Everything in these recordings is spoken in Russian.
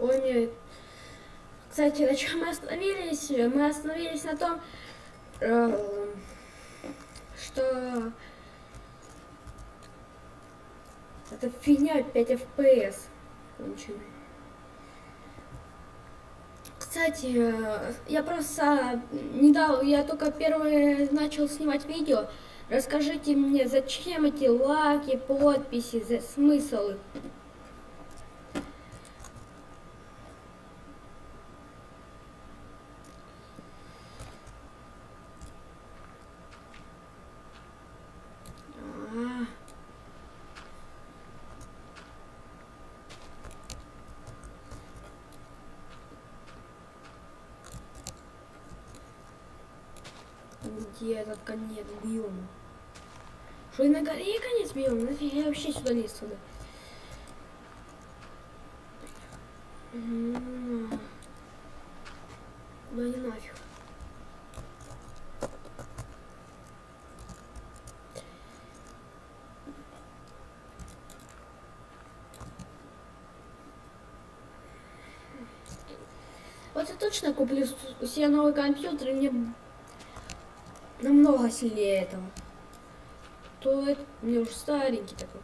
Ой, мне... Кстати, на чем мы остановились? Мы остановились на том, э, что это фигня 5 FPS. Кстати, э, я просто не дал, я только первый начал снимать видео. Расскажите мне, зачем эти лаки, подписи, за смысл их? А. Где этот конец биома? Что и на горе конец биома? Нафиг я вообще сюда лез туда? М, Да не нафиг. Вот я точно куплю себе новый компьютер, и мне намного сильнее этого. То это мне уже старенький такой.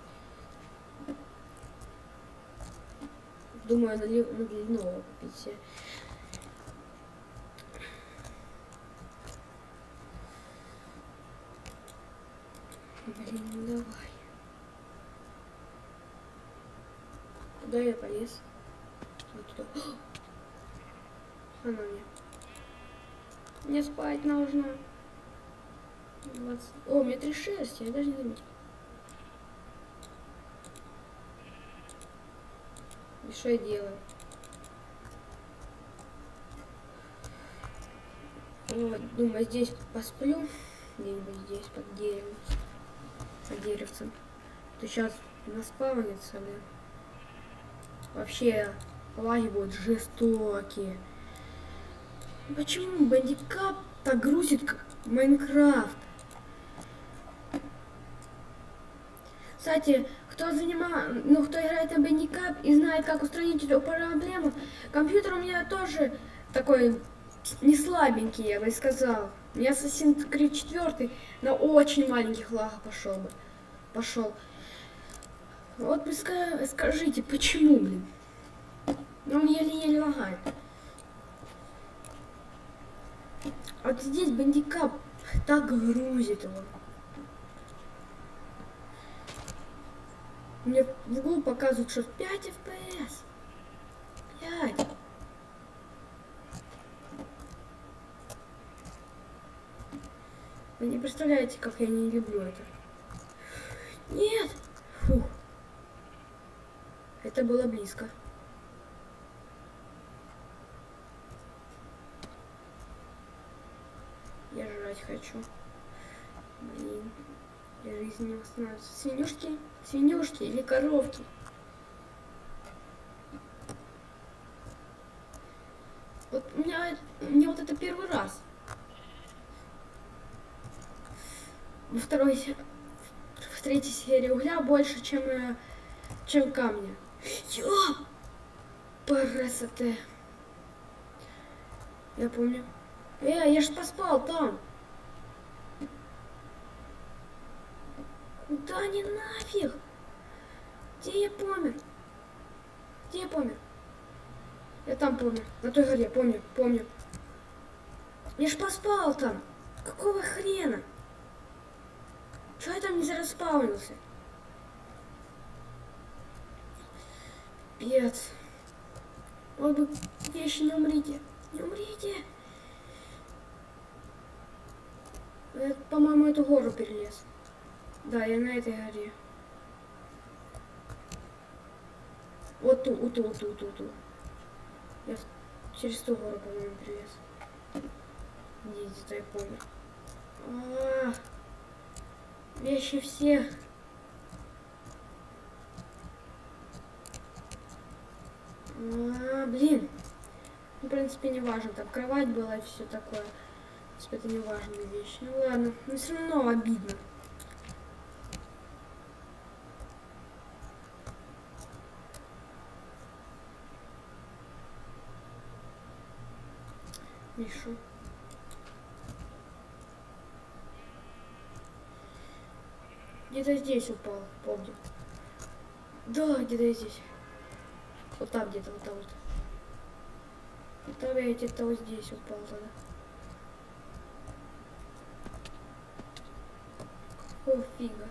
Думаю, ли- надо нового купить себе. Блин, ну давай. Куда я полез? Вот туда. Она мне. Мне спать нужно. 20. О, у меня 3,6, я даже не заметил. И что я делаю? Вот, думаю, здесь посплю. Где-нибудь здесь, под деревом. Под деревцем. То сейчас наспавнится, да. Вообще, лаги будут жестокие. Почему бандикап так грузит как Майнкрафт? Кстати, кто занимает, ну, кто играет на бандикап и знает, как устранить эту проблему, компьютер у меня тоже такой не слабенький, я бы сказал. У меня Assassin's Creed 4 на очень маленьких лагах пошел бы. Пошел. Вот вы ска- скажите, почему, блин? Ну, он еле-еле лагает. Вот здесь бандикап так грузит его. Мне в углу показывают, что 5 FPS. 5. Вы не представляете, как я не люблю это. Нет! Фух. Это было близко. Я жрать хочу. Блин. И жизнь не восстановится. Свинюшки? Свинюшки или коровки? Вот у меня, мне вот это первый раз. Во второй, в третьей серии угля больше, чем, э, чем камня. Ё! Красоты. Я помню. Э, я ж поспал там. Куда не нафиг? Где я помер? Где я помер? Я там помер. На той горе, помню, помню. Я ж поспал там. Какого хрена? Чего я там не зараспаунился? Пец. Ой, вы вещи не умрите. Не умрите. Я, по-моему, эту гору перелез. Да, я на этой горе. Вот ту, вот ту, вот ту, вот ту, вот ту. Я через ту гору, по-моему, перелез. Где где-то я помню. А, вещи все. А, блин. Ну, в принципе, не важно. Там кровать была и все такое. В принципе, это не важные вещи. Ну ладно, но все равно обидно. И шо? Где-то здесь упал, помню. Да, где-то здесь. Вот там где-то, вот там вот. Вот там я где-то вот здесь упал тогда. О, фига.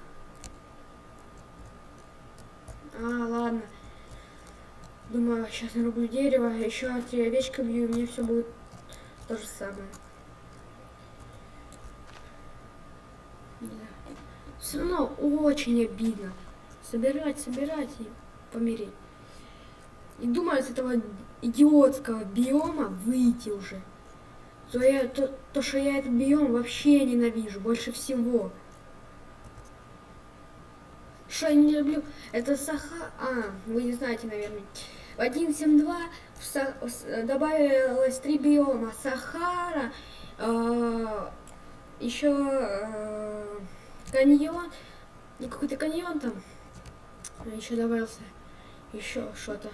А, ладно. Думаю, сейчас нарублю дерево, еще три овечка бью, и мне все будет то же самое. Да. Все равно очень обидно. Собирать, собирать и помереть. И думаю, с этого идиотского биома выйти уже. То, я, то, то, что я этот биом вообще ненавижу, больше всего. Что я не люблю, это Саха... А, вы не знаете, наверное. В 1.7.2 в Са- в С- добавилось три биома. Сахара, э, еще э, каньон, и какой-то каньон там. Еще добавился. Еще что-то.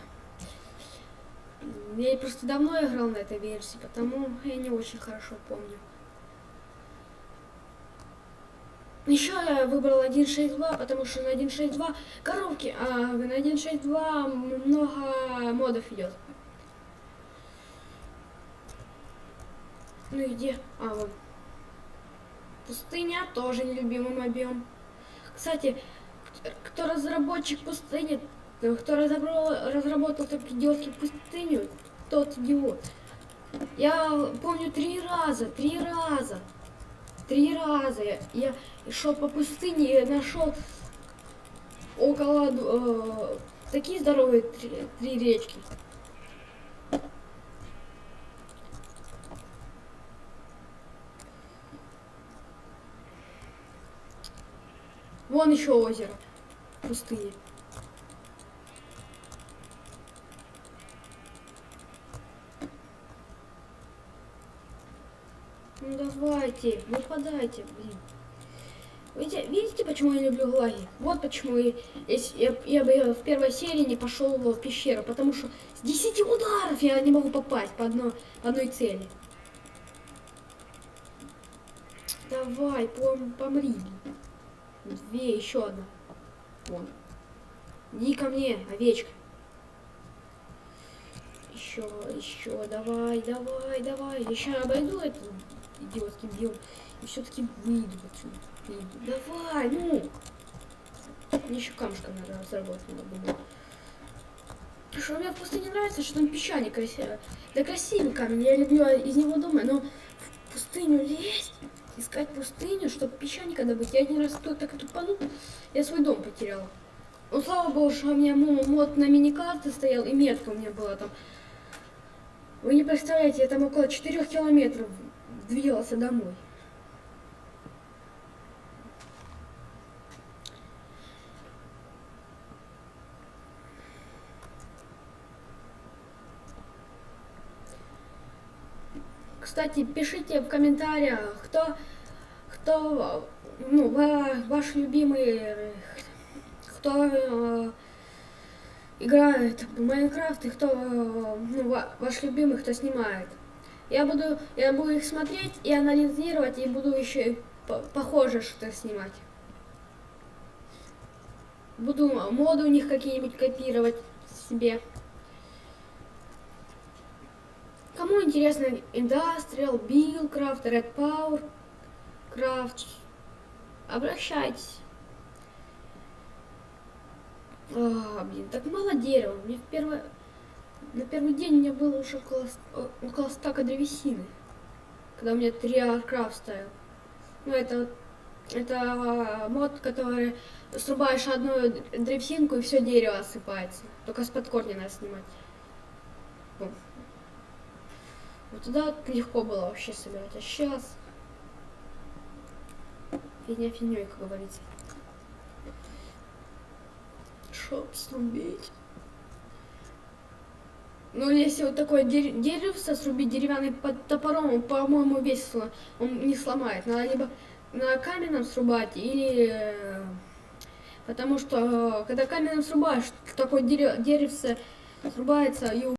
Я просто давно играл на этой версии, потому я не очень хорошо помню. Еще я выбрал 1.6.2, потому что на 1.6.2 коробки, а на 1.6.2 много модов идет. Ну и где? А, вот. Пустыня тоже нелюбимый мой биом. Кстати, кто разработчик пустыни, кто разобрал- разработал эту идиотскую пустыню, тот идиот. Я помню три раза, три раза, три раза я, я шел по пустыне и нашел около э, такие здоровые три, три речки. Вон еще озеро в Ну давайте, выпадайте, блин. Видите, видите, почему я люблю лаги? Вот почему я, я, я бы в первой серии не пошел в пещеру, потому что с 10 ударов я не могу попасть по, одно, по одной цели. Давай, пом, помри. Две, еще одна. Вон. Иди ко мне, овечка. Еще, еще, давай, давай, давай. Сейчас обойду этот идиотский биом и все-таки выйду отсюда. Давай, ну. Мне еще камушка надо разработать, надо было. Что мне просто не нравится, что там песчаник красивый. Да красивый камень, я люблю из него дома, но в пустыню лезть, искать пустыню, чтобы песчаника добыть. Я один раз тут так тупанул, я свой дом потерял. Ну, слава богу, что у меня мо- мод на миникарте стоял, и метка у меня была там. Вы не представляете, я там около 4 километров двигался домой. Кстати, пишите в комментариях, кто, кто, ну, ва- ваш любимый, кто э, играет в Майнкрафт и кто, э, ну, ва- ваш любимый, кто снимает. Я буду, я буду их смотреть и анализировать, и буду еще и по- похоже что-то снимать. Буду моды у них какие-нибудь копировать себе. Кому интересно Industrial, Buildcraft, Red Power, Craft, обращайтесь. А, блин, так мало дерева. Мне в первое, на первый день у меня было уже около, около стака древесины. Когда у меня три Warcraft стоял. Ну, это, это а, мод, который срубаешь одну древесинку и все дерево осыпается. Только с под корня надо снимать. Вот туда легко было вообще собирать. А сейчас фигня фигней, как говорится. Чтоб срубить. Ну, если вот такое дер- деревце срубить деревянным топором, по-моему, весь сло- он не сломает. Надо либо на каменном срубать, или... э, Потому что, э, когда каменным срубаешь, такое дере- деревце срубается и